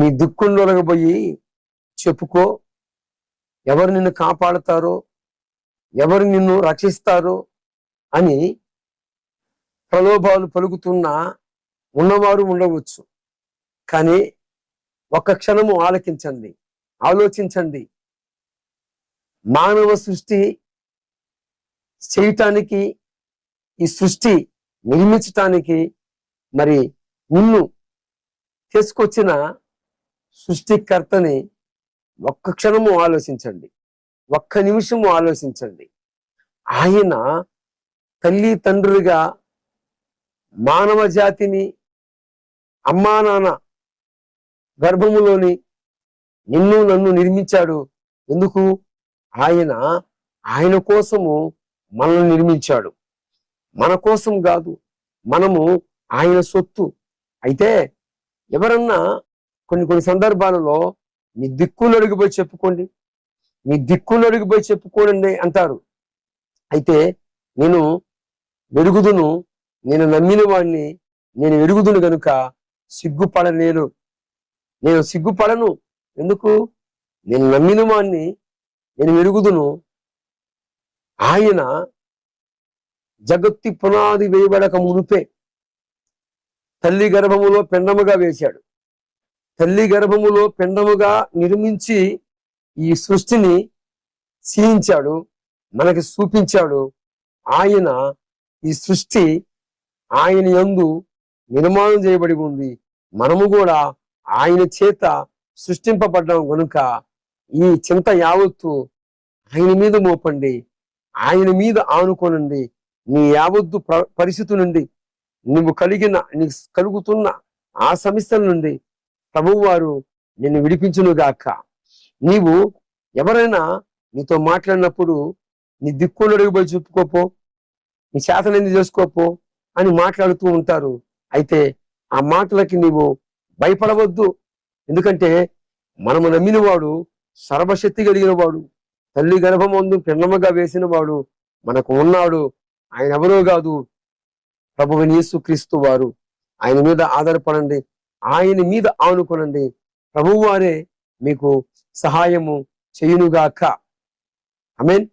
నీ దిక్కుండొలగబోయి చెప్పుకో. ఎవరు నిన్ను కాపాడుతారో ఎవరు నిన్ను రక్షిస్తారో అని ప్రలోభాలు పలుకుతున్నా ఉన్నవారు ఉండవచ్చు. కానీ ఒక్క క్షణము ఆలకించండి ఆలోచించండి. మానవ సృష్టి చేయటానికి ఈ సృష్టి నిర్మించటానికి మరి నిన్ను తీసుకొచ్చిన సృష్టికర్తని ఒక్క క్షణము ఆలోచించండి. ఒక్క నిమిషము ఆలోచించండి. ఆయన తల్లి తండ్రులుగా మానవ జాతిని అమ్మా నాన్న గర్భములోని నిన్ను నన్ను నిర్మించాడు. ఎందుకు? ఆయన ఆయన కోసము మనల్ని నిర్మించాడు. మన కోసం కాదు మనము ఆయన సొత్తు. అయితే ఎవరన్నా కొన్ని కొన్ని సందర్భాలలో మీ దిక్కులు అడిగిపోయి చెప్పుకోండి. మీ దిక్కులు అడిగిపోయి చెప్పుకోండి అంటారు. అయితే నేను వెరుగుదును నేను నమ్మిన వాడిని నేను వెరుగుదును గనుక సిగ్గుపడలేను. నేను సిగ్గుపడను. ఎందుకు? నేను నమ్మిన వాడిని నేను వెరుగుదును. ఆయన జగత్తి పునాది వేయబడక మునుపే తల్లి గర్భములో పెండముగా వేశాడు. తల్లి గర్భములో పిండముగా నిర్మించి ఈ సృష్టిని సీయించాడు మనకి చూపించాడు. ఆయన ఈ సృష్టి ఆయన యందు నిర్మాణం చేయబడి ఉంది. మనము కూడా ఆయన చేత సృష్టింపబడ్డాం కనుక ఈ చింత యావత్తు ఆయన మీద మోపండి. ఆయన మీద ఆనుకోనండి. నీ యావత్తు ప్ర- పరిస్థితి నుండి నువ్వు కలిగిన నీకు కలుగుతున్న ఆ సమస్యల నుండి ప్రభువు వారు నిన్ను విడిపించును గాక నీవు ఎవరైనా నీతో మాట్లాడినప్పుడు నీ దిక్కులు అడుగుబడి చెప్పుకోపో నీ చేతనెంది చేసుకోపో అని మాట్లాడుతూ ఉంటారు. అయితే ఆ మాటలకి నీవు భయపడవద్దు. ఎందుకంటే మనము నమ్మిన వాడు సర్వశక్తి కలిగిన వాడు తల్లి గర్భమందు పిన్నమగా వేసిన వాడు మనకు ఉన్నాడు. ఆయన ఎవరో కాదు ప్రభువు యేసు క్రీస్తు వారు. ఆయన మీద ఆధారపడండి. ఆయన మీద ఆనుకునండి. ప్రభువారే మీకు సహాయము చేయునుగాక. I mean